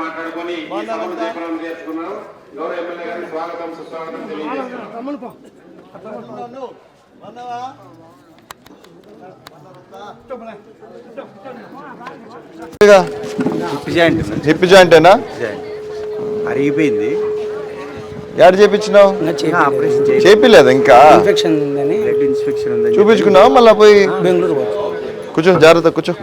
మాట్లాడుకొని గౌరవ ఎమ్మెల్యే గారికి స్వాగతం సుస్వాగతం తెలియజేస్తున్నారు ఉన్నాను. ఉన్నావా? హిప్ జాయింటేనా అరిగిపోయింది. ఎక్కడ చేపించినావు? చేసి చేపిలేదు ఇంకా? ఇన్ఫెక్షన్ ఉందని. బ్లడ్ ఇన్ఫెక్షన్ ఉందని చూపించుకున్నావా? మళ్ళీ పోయి బెంగళూరు కూర్చో జాగ్రత్త కూర్చో.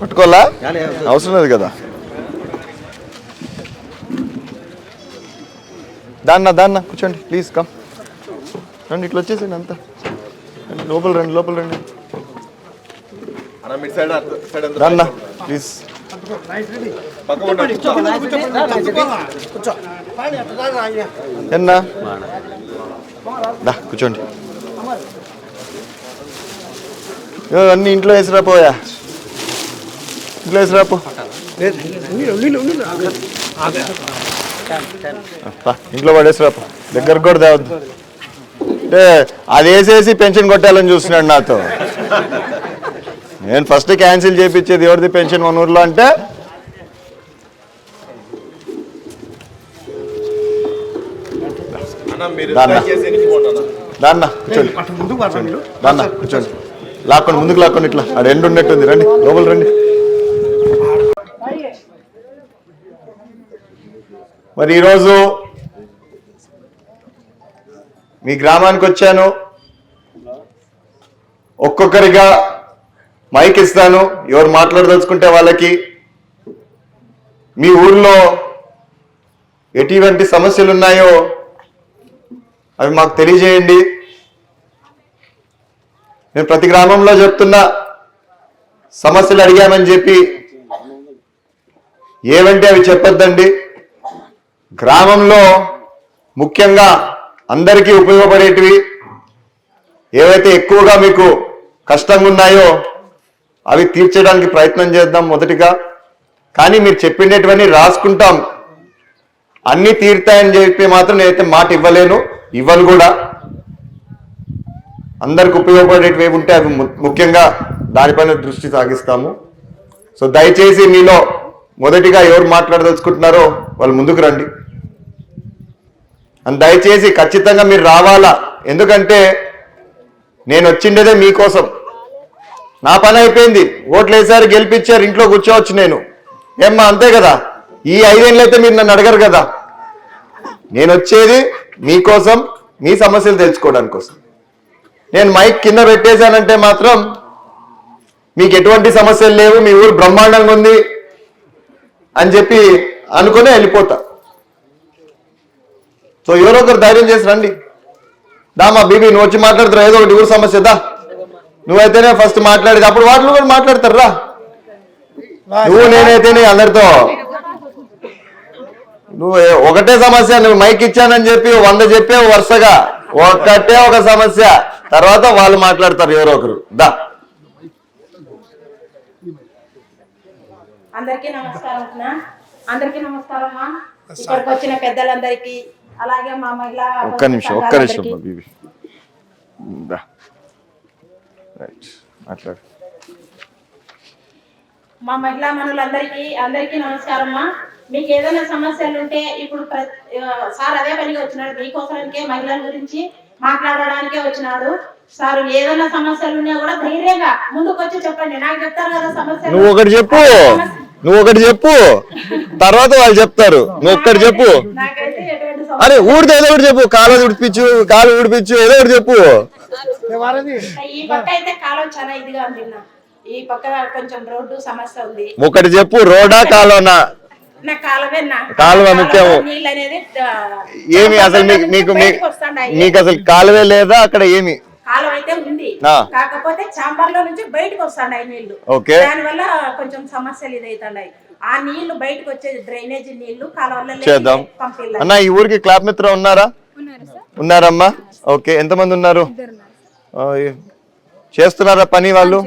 పట్టుకోవాలా? అవసరం లేదు కదా. దాన్న దాన్న కూర్చోండి ప్లీజ్ కమ్ రండి ఇట్లా వచ్చేసండి అంతా. లోపల రండి లోపల రండి. దాన్న ప్లీజ్. ఎన్నా? కూర్చోండి. అన్నీ అన్ని ఇంట్లో వేసిరా పోయా? ఇంట్లో వేసిరా పో. ఇంట్లో పడేసిరా పో. దగ్గర కూడా తేవద్దు. అంటే అది వేసేసి పెన్షన్ కొట్టాలని చూస్తున్నాడు నాతో. నేను ఫస్ట్ క్యాన్సిల్ చేయించేది ఎవరిది పెన్షన్ మన ఊర్లో అంటే? దాన్న. కూర్చోండి. దాన్న కూర్చోండి. లాక్కోండి ముందుకు లాక్కోండి ఇట్లా. ఆ రెండు ఉన్నట్టుంది. రండి లోపల రండి. మరి ఈరోజు మీ గ్రామానికి వచ్చాను. ఒక్కొక్కరిగా మైక్ ఇస్తాను ఎవరు మాట్లాడదలుచుకుంటే వాళ్ళకి. మీ ఊళ్ళో ఎటువంటి సమస్యలు ఉన్నాయో అవి మాకు తెలియజేయండి. నేను ప్రతి గ్రామంలో చెప్తున్నా సమస్యలు అడిగామని చెప్పి ఏవంటే అవి చెప్పొద్దండి. గ్రామంలో ముఖ్యంగా అందరికీ ఉపయోగపడేటివి ఏవైతే ఎక్కువగా మీకు కష్టంగా ఉన్నాయో అవి తీర్చడానికి ప్రయత్నం చేద్దాం మొదటిగా. కానీ మీరు చెప్పినటువన్నీ రాసుకుంటాం. అన్ని తీరుతాయని చెప్పి మాత్రం నేనైతే మాట ఇవ్వలేను. ఇవ్వను కూడా. అందరికి ఉపయోగపడేటివి ఉంటే అవి ము- ముఖ్యంగా దానిపైన దృష్టి సాగిస్తాము. సో దయచేసి మీలో మొదటిగా ఎవరు మాట్లాడదలుచుకుంటున్నారో వాళ్ళు ముందుకు రండి. అండ్ దయచేసి ఖచ్చితంగా మీరు రావాలా? ఎందుకంటే నేను వచ్చిండేదే మీకోసం. నా పని అయిపోయింది. ఓట్లు వేసారు గెలిపించారు ఇంట్లో కూర్చోవచ్చు నేను. ఏమ్మా అంతే కదా? ఈ ఐదేళ్ళు అయితే మీరు నన్ను అడగరు కదా? నేను వచ్చేది మీకోసం మీ సమస్యలు తెలుసుకోవడానికి కోసం. నేను మైక్ కింద పెట్టేశానంటే మాత్రం మీకు ఎటువంటి సమస్యలు లేవు మీ ఊరు బ్రహ్మాండంగా ఉంది అని చెప్పి అనుకునే వెళ్ళిపోతా. సో ఎవరో ఒకరు ధైర్యం చేసి రండి. దామా బీబీ నువ్వు వచ్చి మాట్లాడుతున్నావు ఏదో ఒకటి ఊరు సమస్యదా నువ్వైతేనే ఫస్ట్ మాట్లాడేది అప్పుడు వాళ్ళు కూడా మాట్లాడతారు రా నువ్వు నేనైతేనే అందరితో. నువ్వు ఒకటే సమస్య నువ్వు మైక్ ఇచ్చానని చెప్పి వంద చెప్పావు వరుసగా. ఒక్కటే ఒక సమస్య. తర్వాత వాళ్ళు మాట్లాడతారు ఎవరో ఒకరు. దా. అందరికీ నమస్కారం. అందరికీ నమస్కారం ఇక్కడికి వచ్చిన పెద్దలందరికీ అలాగే మా మహిళా ఒక్క నిమిషం ఒక్క నిమిషం సంఘాలందరికీ. మా బీబీ దా రైట్ మా మహిళా మనులందరికీ అందరికీ నమస్కారం అమ్మా. మీకు ఏదైనా సమస్యలు ఉంటే ఇప్పుడు సార్ అదే పనిగా వచ్చినాడు మీకోసానికే మహిళల గురించి మాట్లాడడానికే వచ్చినాడు సార్ ఏదైనా సమస్యలు ఉన్నా కూడా ధైర్యంగా ముందుకు వచ్చి చెప్పండి. నాకు చెప్తారు కదా సమస్యలు. నువ్వు ఒకటి చెప్పు. నువ్వు ఒకటి చెప్పు. తర్వాత వాళ్ళు చెప్తారు. నువ్వు ఒక్కటి చెప్పు. సమస్య అరే ఊడితే ఏదో ఒకటి చెప్పు. కాలు ఉడిపించు కాలు ఉడిపించు ఏదో ఒకటి చెప్పు. ఈ పక్క అయితే కాలం చాలా ఇదిగా ఉంది అన్న. ఈ పక్క కొంచెం రోడ్డు సమస్య ఉంది. ఒకటి చెప్పు రోడా కాలోనా నా కాలువే ముఖ్యము. ఏమి అసలు మీకు మీకు అసలు కాలువే లేదా? అక్కడ ఏమి? కాలువ అయితే ఉంది. ఆ. కాకపోతే చాంబర్లో నుంచి బయటకు వస్తున్నాయి నీళ్ళు ఓకే. దాని వల్ల కొంచెం సమస్యలు ఇదైతున్నాయి ఆ నీళ్ళు బయటకు వచ్చేది డ్రైనేజీ నీళ్ళు కాలువల్లో అన్న ఈ ఊరికి క్లాప్ మిత్ర ఉన్నారా? ఉన్నారమ్మా. ఓకే. ఎంతమంది ఉన్నారు? ఆ, ఏ- చేస్తున్నారా పని వాళ్ళు?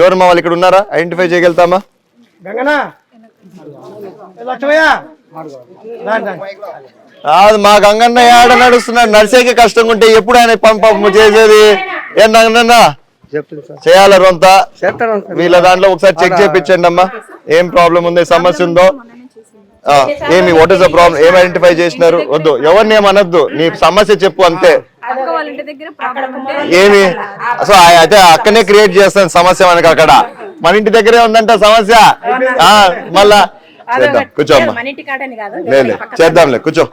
ఎవరమ్మా వాళ్ళు ఇక్కడ ఉన్నారా? ఐడెంటిఫై చేయగలుగుతామా? కాదు మా గంగన్న ఏడ నడుస్తున్నాడు? నడిచేకి కష్టంగా ఉంటే ఎప్పుడు ఆయన పంప చేసేది? ఏం గంగన్న? చేయాలి రొంత? వీళ్ళ దాంట్లో ఒకసారి చెక్ చేయించండి అమ్మా. ఏం ప్రాబ్లం ఉంది సమస్య ఉందో? ఏమి వాట్ ఇస్ ద ప్రాబ్లం ఏం ఐడెంటిఫై చేసినారు? వద్దు. ఎవరిని ఏం అనొద్దు. నీ సమస్య చెప్పు అంతే. ఏమి? సో ఆ- అయితే అక్కనే క్రియేట్ చేస్తాను సమస్య మనకి అక్కడ. మన ఇంటి దగ్గరే ఉందంట సమస్య. ఆ, మళ్ళా చేద్దాంలే కూర్చో.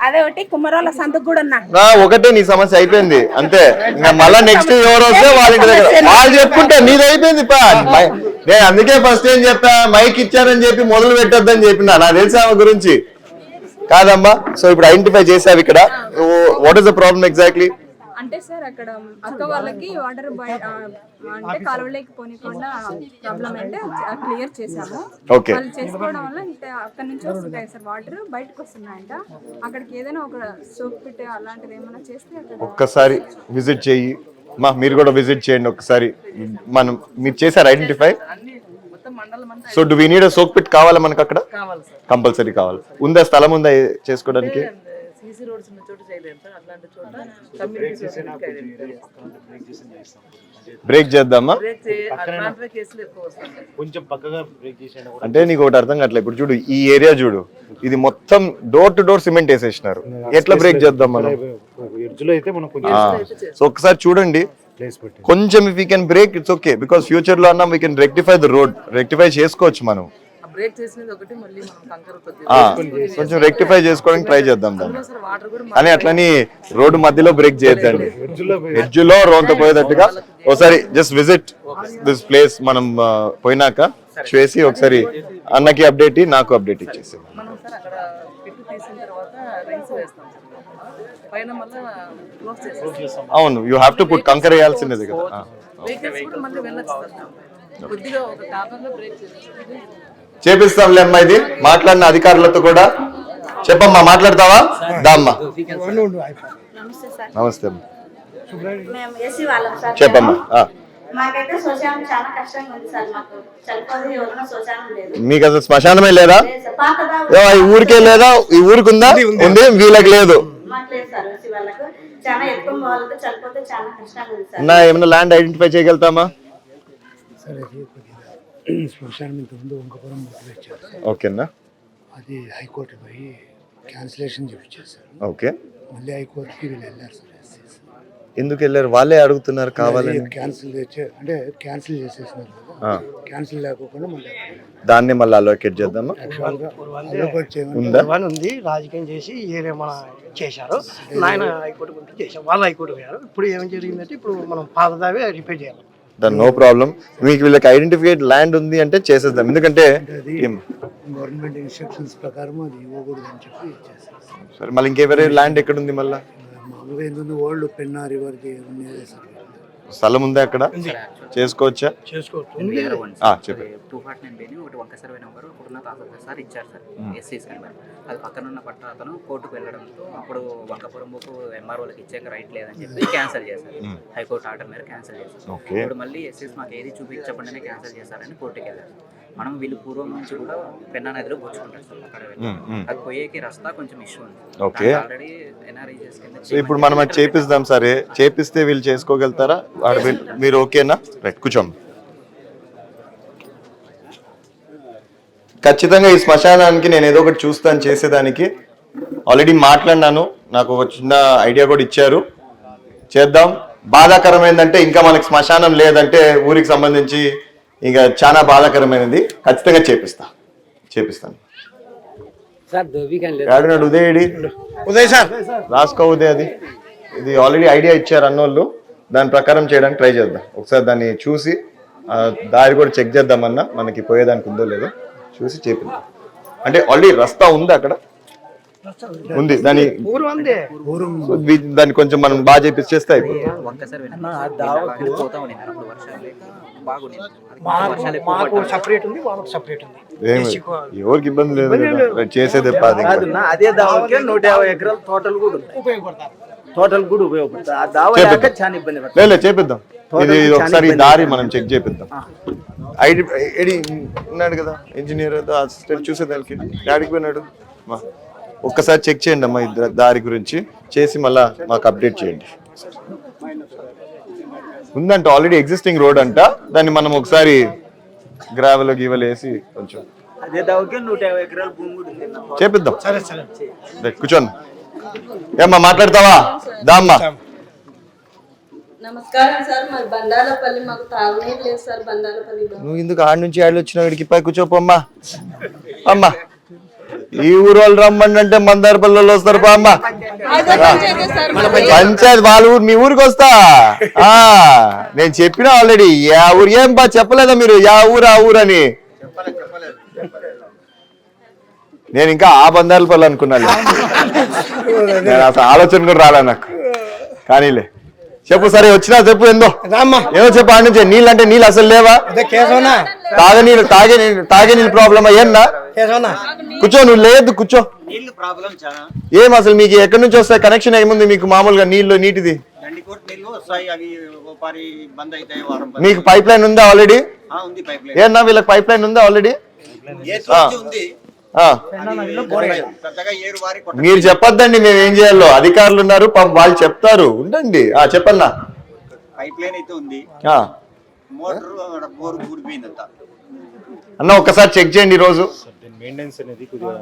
ఒకటి నీ సమస్య అయిపోయింది అంతే. ఇంకా మళ్ళా నెక్స్ట్ ఎవరు వస్తే వాళ్ళ ఇంటి దగ్గర. వాళ్ళు చెప్పుకుంటే నీది అయిపోయింది నేను అందుకే ఫస్ట్ ఏం చెప్పా? మైక్ ఇచ్చారని చెప్పి మొదలు పెట్టొద్దని చెప్పిన. నాకు తెలిసి ఆమె గురించి. కాదమ్మా. సో ఇప్పుడు ఐడెంటిఫై చేసావు ఇక్కడ. What is the problem exactly అంటే సార్ అక్కడ అక్క వాళ్ళకి వాటర్ అంటే కాలువలోకి పోనీకుండా ప్రాబ్లం అంటే క్లియర్ చేసాము Okay. వాళ్ళు చేసుకోవడం వల్ల అంటే అక్కడ నుంచి వస్తుంటాయి సార్ వాటర్ బయటకు వస్తున్నాయంట. అక్కడికి ఏదైనా ఒక సోప్ పిట్ అలాంటిది ఏమైనా చేస్తే ఒక్కసారి విజిట్ చెయ్యి మా మీరు కూడా విజిట్ చేయండి ఒకసారి మనం మీరు చేశారు identify so do we need soak pit కావాలా మనకు అక్కడ? కంపల్సరీ కావాలి. ఉందా? స్థలం ఉందా? చేసుకోవడానికి? బ్రేక్ చేద్దామా? అంటే నీకు ఒకటి అర్థం కావట్లేదు. ఇప్పుడు చూడు ఈ ఏరియా చూడు. ఇది మొత్తం డోర్ టు డోర్ సిమెంట్ వేసేసినారు. ఎట్లా బ్రేక్ చేద్దాం మనం? ఎడ్జ్లో అయితే మనం కొంచెం సో ఒక్కసారి చూడండి. కొంచెం if we can break it's okay because ఫ్యూచర్లో అన్నా we can rectify the road rectify చేసుకోవచ్చు మనం. బ్రేక్ చేసినది ఒకటి మళ్ళీ మనం కంకర కొద్దిగా ఆ, కొంచెం రెక్టిఫై చేసుకోవడానికి ట్రై చేద్దాం దాన్ని సార్ వాటర్ కూడా కానీ అట్లని రోడ్డు మధ్యలో బ్రేక్ చేయొద్దండి. ఎడ్జ్లో రోంత పోయేటట్టుగా ఒకసారి జస్ట్ విజిట్ దిస్ ప్లేస్ మనం పోయినాక చేసి ఒకసారి అన్నకి అప్డేట్ నాకు అప్డేట్ ఇచ్చేసి మనం సార్ అక్కడ పిట్టు తీసిన తర్వాత రైస్ వేస్తాం సార్. పైన మళ్ళీ క్లోజ్ చేస్తాం అవును యూ హ్యావ్ టు పుట్ కంకర్ వేయాల్సింది కదా. కొద్దిగా ఒక బ్రేక్ చేపిస్తాంలే అమ్మా ఇది. మాట్లాడిన అధికారులతో కూడా. చెప్పమ్మా మాట్లాడతావా? దామ్మా నమస్తే సార్ నమస్తే అమ్మా. మేము ఏసీ వాళ్ళం సార్. చెప్పమ్మా. ఆ. మాకైతే శ్మశానం చాలా కష్టంగా ఉంది సార్ మాకు. అసలు శ్మశానమే లేదా? ఈ ఊరికే లేదా? ఈ ఊరికి ఉందా ఉంది. వీళ్ళకి లేదు. మాకు లేదు సార్ ఏసీ వాళ్ళకు. చాలా ఎక్కువ వాళ్ళతో చనిపోతే చాలా కష్టంగా ఉంది సార్. నా ఏమైనా ల్యాండ్ ఐడెంటిఫై చేయగలుగుతామా? శ్మశానం ముందు వంకపురం సార్ ఓకేనా? అది హైకోర్టు పోయి క్యాన్సిలేషన్ చూపించేశారు ఓకే. మళ్ళీ హైకోర్టుకి వీళ్ళు వెళ్ళారు సార్ ఎస్సీస్. ఎందుకు వెళ్ళారు? వాళ్ళే అడుగుతున్నారు కావాలని. అది క్యాన్సిల్ చేసే అంటే క్యాన్సిల్ చేసేసినారు కదా. క్యాన్సిల్ లేకోకుండా మళ్ళీ దాన్ని మళ్ళీ అలోకేట్ చేద్దామా? ఉందా? ఉంది రాజకీయం చేసి ఏరే మన చేశారు. నాయన హైకోర్టు చేశారు. వాళ్ళు హైకోర్టు పోయారు. ఇప్పుడు ఏం జరిగిందంటే ఇప్పుడు మనం పాతదావే రిపేర్ చేయాలి. దాని నో ప్రాబ్లం మీకు వీళ్ళకి ఐడెంటిఫైడ్ ల్యాండ్ ఉంది అంటే చేసేద్దాం. ఎందుకంటే గవర్నమెంట్ ఇన్స్ట్రక్షన్స్ ప్రకారం అది ఇవ్వకూడదు అని చెప్పి సార్. మళ్ళీ ఇంకెవరి ల్యాండ్ ఎక్కడ ఉంది మళ్ళీ? మామూలుగా ఏంటంటే ఓల్డ్ పెన్నా రివర్కి ఉండేదే సార్. స్థలం ఉందా అక్కడ? చేసుకోవచ్చా? చేసుకోవచ్చు. ఆ, చెప్పు టూ ఫార్టీ నైన్ బిని ఒకటి వంక సర్వే నెంబర్ ఒకటిన్న తహసీల్దార్ సార్ ఇచ్చారు సార్. ఎస్సీ అది పక్కన ఉన్న పట్ట అతను కోర్టుకు వెళ్ళడంతో అప్పుడు వంకపురం బుక్ ఎంఆర్ఓలకు ఇచ్చాక రైట్ లేదని చెప్పి క్యాన్సిల్ చేశారు. హైకోర్టు ఆర్డర్ మీద క్యాన్సిల్ చేశారు. ఇప్పుడు మళ్ళీ ఎస్సీస్ మాకు ఏది చూపించకుండానే క్యాన్సిల్ చేశారని కోర్టుకి వెళ్ళారు. మనం వీళ్ళు పూర్వం నుంచి కూడా పెన్నా నదిలో అక్కడ ఉమ్. అది పోయేకి రస్తా కొంచెం ఇష్యూ ఉంది. ఓకే. ఆల్రెడీ ఎన్ఆర్ఐజెస్ సో ఇప్పుడు మనం అది చేపిస్తాం సరే. చేపిస్తే వీళ్ళు చేసుకోగలుగుతారా? మీరు ఓకేనా? రైట్ కూర్చోండి. ఖచ్చితంగా ఈ శ్మశానానికి నేను ఏదో ఒకటి చూస్తాను చేసేదానికి. ఆల్రెడీ మాట్లాడినాను. నాకు ఒక చిన్న ఐడియా కూడా ఇచ్చారు. చేద్దాం. బాధాకరం ఏంటంటే ఇంకా మనకి శ్మశానం లేదంటే ఊరికి సంబంధించి ఇంకా చాలా బాధాకరమైనది. ఖచ్చితంగా చేపిస్తా. చేపిస్తాను. ఏడున్నాడు ఉదయడి ఉదయ్ సార్. రాసుకో ఉదయ్ అది. ఇది ఆల్రెడీ ఐడియా ఇచ్చారు అన్నోళ్ళు. దాని ప్రకారం చేయడానికి ట్రై చేద్దాం. ఒకసారి దాన్ని చూసి దారి కూడా చెక్ చేద్దామన్నా మనకి పోయేదానికి ఉందో లేదో చూసి చేపిద్దాం. అంటే ఆల్రెడీ రస్తా ఉంది అక్కడ. ఉంది. దాని దాన్ని కొంచెం మనం బాగా చేపిస్తే అయిపోతుంది. ఏమి? ఎవరికి ఇబ్బంది లేదు. కదా. చేసేదే పాది ఇంకా. కాదు నా అదే దావాకే నూట యాభై ఎకరాలు టోటల్ కూడా ఉపయోగపడతారు. టోటల్ కూడా ఉపయోగపడుతుంది ఆ దావా చాలా ఇబ్బంది లేదు చేపిద్దాం ఇది ఒకసారి దారి మనం చెక్ చేపిద్దాం. ఐడి ఎడి ఉన్నాడు కదా ఇంజనీర్ అసిస్టెంట్ చూసేదానికి. డాడీకి పోయినాడు. మా ఒక్కసారి చెక్ చేయండి అమ్మా దా- దారి గురించి. చేసి మళ్ళా మాకు అప్డేట్ చేయండి. ఉందంట ఆల్రెడీ ఎగ్జిస్టింగ్ రోడ్ అంట. దాన్ని మనం ఒకసారి గ్రావెల్ గీవెల్ వేసి కొంచెం. చేపిద్దాం. సరే సరే. రైట్, కూర్చోండి. ఏమ్మా మాట్లాడతావా? దామ్మా నమస్కారం సార్ మరి బండాలపల్లి మాకు తాగునీరు లేదు సార్ బండాలపల్లిలో. నువ్వు ఎందుకు ఆడ నుంచి ఆడ వచ్చినావు ఇక్కడికి పై కూర్చోపమ్మా అమ్మా. ఈ ఊరు వాళ్ళు రమ్మండి అంటే మందారపల్లిలో వస్తారు పా అమ్మా. పంచాయతీ వాళ్ళ ఊరు మీ ఊరికి వస్తా. ఆ నేను చెప్పిన ఆల్రెడీ యా ఊరు ఏం బా చెప్పలేదా మీరు? యా ఊరు ఆ ఊరు అని. నేను ఇంకా ఆ బందారపల్లి అనుకున్నాను. నేను అసలు ఆలోచన కూడా రాలే నాకు. కానీలే చెప్పు సరే వచ్చినా చెప్పు ఏందో. రామ్మా. ఏదో చెప్పు ఆడ నుంచి నీళ్ళు అంటే నీళ్ళు అసలు లేవా? తాగే నీళ్ళు తాగే నీళ్ళు తాగే నీళ్ళు ప్రాబ్లమ్ అయ్యన్నా కేశవనా కూర్చో నువ్వు లేదు కూర్చో. ఏం అసలు మీకు ఎక్కడి నుంచి వస్తాయి? కనెక్షన్ ఏముంది మీకు మామూలుగా నీళ్ళు నీటిది. మీకు పైప్ లైన్ ఉందా ఆల్రెడీ ఆ, ఉంది పైప్ లైన్ ఏనా వీళ్ళకి పైప్ లైన్ ఉందా? ఆల్రెడీ మీరు చెప్పొద్దండి మేము ఏం చేయాలో. అధికారులు ఉన్నారు పాపం వాళ్ళు చెప్తారు. ఉండండి. ఆ చెప్పన్నా. పైప్ లైన్ అయితే ఉంది. ఆ. మోటార్ బోరు కూడిపోయిందంతా అన్న ఒక్కసారి చెక్ చేయండి ఈ రోజు మెయింటెనెన్స్ అనేది కొద్దిగా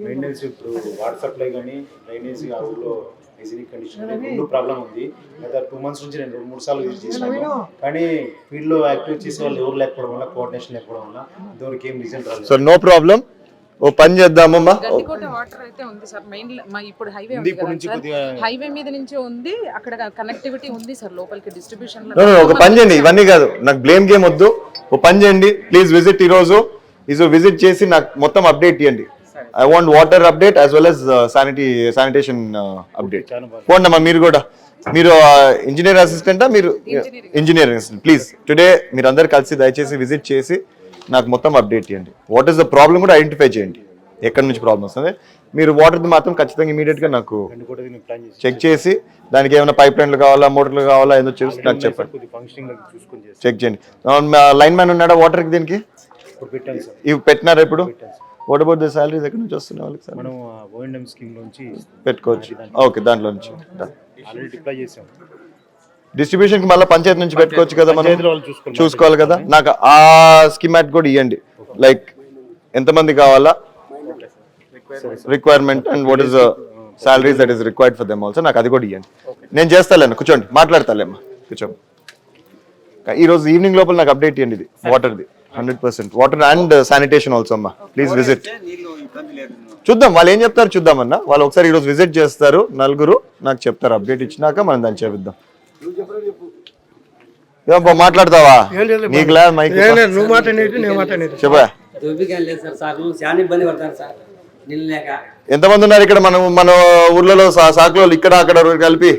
మెయింటెనెన్స్ ఇప్పుడు వాటర్ సప్లై కానీ డ్రైనేజ్ ఆ ఊర్లో హైజీనిక్ కండిషన్ రెండు ప్రాబ్లం ఉంది. గత టూ మంత్స్ నుంచి నేను రెండు మూడు సార్లు యూజ్ చేసినాను. కానీ యాక్టివ్ చేసే వాళ్ళు ఎవరు లేకపోవడం వల్ల కోఆర్డినేషన్ లేకపోవడం వల్ల ఇంతవరకు ఏం రిజల్ట్ రాలేదు. సో నో ప్రాబ్లం ఓ పని చేద్దామమ్మా. గండికోట వాటర్ అయితే ఉంది సార్. మెయిన్ మా ఇప్పుడు హైవే ఉంది, కదా మీద నుంచి ఉంది అక్కడ కనెక్టివిటీ ఉంది సార్ లోపలికి డిస్ట్రిబ్యూషన్ ఒక పని చేయండి ఇవన్నీ కాదు. నాకు బ్లేమ్ గేమ్ వద్దు. ఒక పని చేయండి ప్లీజ్ విజిట్ ఈ రోజు ఈరోజు విజిట్ చేసి నాకు మొత్తం అప్డేట్ ఇవ్వండి. I want water update as well as sanity sanitation update పోండి అమ్మా మీరు కూడా. మీరు ఇంజనీర్ అసిస్టెంటా మీరు ఇంజనీర్ అసిస్టెంట్ ప్లీజ్ టుడే మీరు అందరు కలిసి దయచేసి విజిట్ చేసి నాకు మొత్తం అప్డేట్ ఇవ్వండి వాట్ ఈస్ ద ప్రాబ్లం కూడా ఐడెంటిఫై చేయండి. ఎక్కడి నుంచి ప్రాబ్లం వస్తుంది? మీరు వాటర్ది మాత్రం ఖచ్చితంగా immediate గా నాకు చెక్ చేసి దానికి ఏమైనా పైప్ లైన్లు కావాలా మోటార్లు కావాలా ఏదో చూసి నాకు చెప్పండి. చెక్ చేయండి. లైన్ మ్యాన్ ఉన్నాడా వాటర్కి దీనికి? ఇవి పెట్టినారా ఇప్పుడు? వాట్ అబౌట్ ద సాలరీస్ ఎక్కడి నుంచి వస్తున్నాయి వాళ్ళకి సార్ మనం ఓఎన్ఎం స్కీమ్ నుంచి పెట్టుకోవచ్చు. ఓకే దాంట్లో నుంచి. ఆల్రెడీ డిప్లాయ్ చేసాం. డిస్ట్రిబ్యూషన్కి మళ్ళీ పంచాయతీ నుంచి పెట్టుకోవచ్చు కదా మనం. చూసుకోవాలి. కదా. నాకు ఆ స్కీమాట్ కూడా ఇవ్వండి లైక్ ఎంతమంది కావాలా? Requirement and what is salaries that is required for them also నాకు అది కూడా ఇవ్వండి నేను చేస్తాలేను కూర్చోండి మాట్లాడతాలేమ్మా కూర్చోండి. ఈ రోజు ఈవినింగ్ లోపల నాకు అప్డేట్ ఇవ్వండి ఇది వాటర్ది hundred percent water and sanitation also అమ్మా ప్లీజ్ విజిట్ చూద్దాం వాళ్ళు ఏం చెప్తారు చూద్దామన్నా వాళ్ళు ఒకసారి ఈరోజు విజిట్ చేస్తారు నలుగురు నాకు చెప్తారు అప్డేట్ ఇచ్చినాక మనం దాన్ని చేపిద్దాం. ఏమబ్బా, మాట్లాడతావా? నీకు లేదు మైక్ నువ్వు మాట్లాడేది నేను మాట్లాడేది చెప్పా. దొబ్బికేం లేదు సార్ సార్ చాలా ఇబ్బంది పడతారు సార్. నీళ్ళు లేక ఎంతమంది ఉన్నారు ఇక్కడ? మనం మన ఊర్లలో సాకులో ఇక్కడ అక్కడ కలిపి?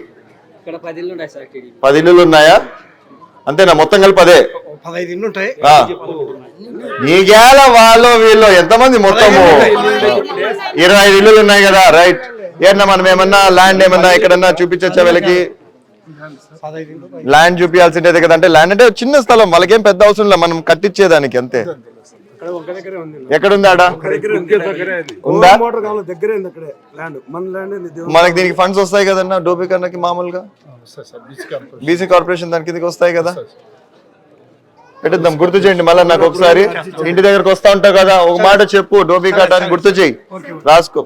ఇక్కడ పది ఇల్లు సార్ పది ఇల్లులు ఉన్నాయా? అంతేనా? మొత్తం కలిపి అదే పదహైదు ఇల్లు ఉంటాయి. ఆ. నీకేల వాళ్ళు వీళ్ళు ఎంతమంది మొత్తము? ఇరవై ఐదు ఇల్లులు ఉన్నాయి కదా రైట్. ఏమన్నా మనం ఏమన్నా ల్యాండ్ ఏమన్నా ఎక్కడన్నా చూపించచ్చా వీళ్ళకి? ల్యాండ్ చూపించాల్సిందే కదా. అంటే ల్యాండ్ అంటే చిన్న స్థలం. వాళ్ళకేం పెద్ద అవసరం లేదు. మనం కట్టించేదానికి అంతే. ఎక్కడ ఉంది. ఆడ? ఉందా. మోటార్ కావాలి దగ్గరే ఉంది అక్కడే. ల్యాండ్ మన ల్యాండ్ మనకి దీనికి ఫండ్స్ వస్తాయి కదన్నా? డోబీ కన్నకి మామూలుగా? బీసీ కార్పొరేషన్ దానికి కిందకి వస్తాయి కదా? పెట్టిద్దాం. గుర్తు చేయండి మళ్ళీ నాకు ఒకసారి. ఇంటి దగ్గరకు వస్తా ఉంటావు కదా. ఒక మాట చెప్పు. డోబీ కట్ట అని గుర్తు చేయి. రాసుకో.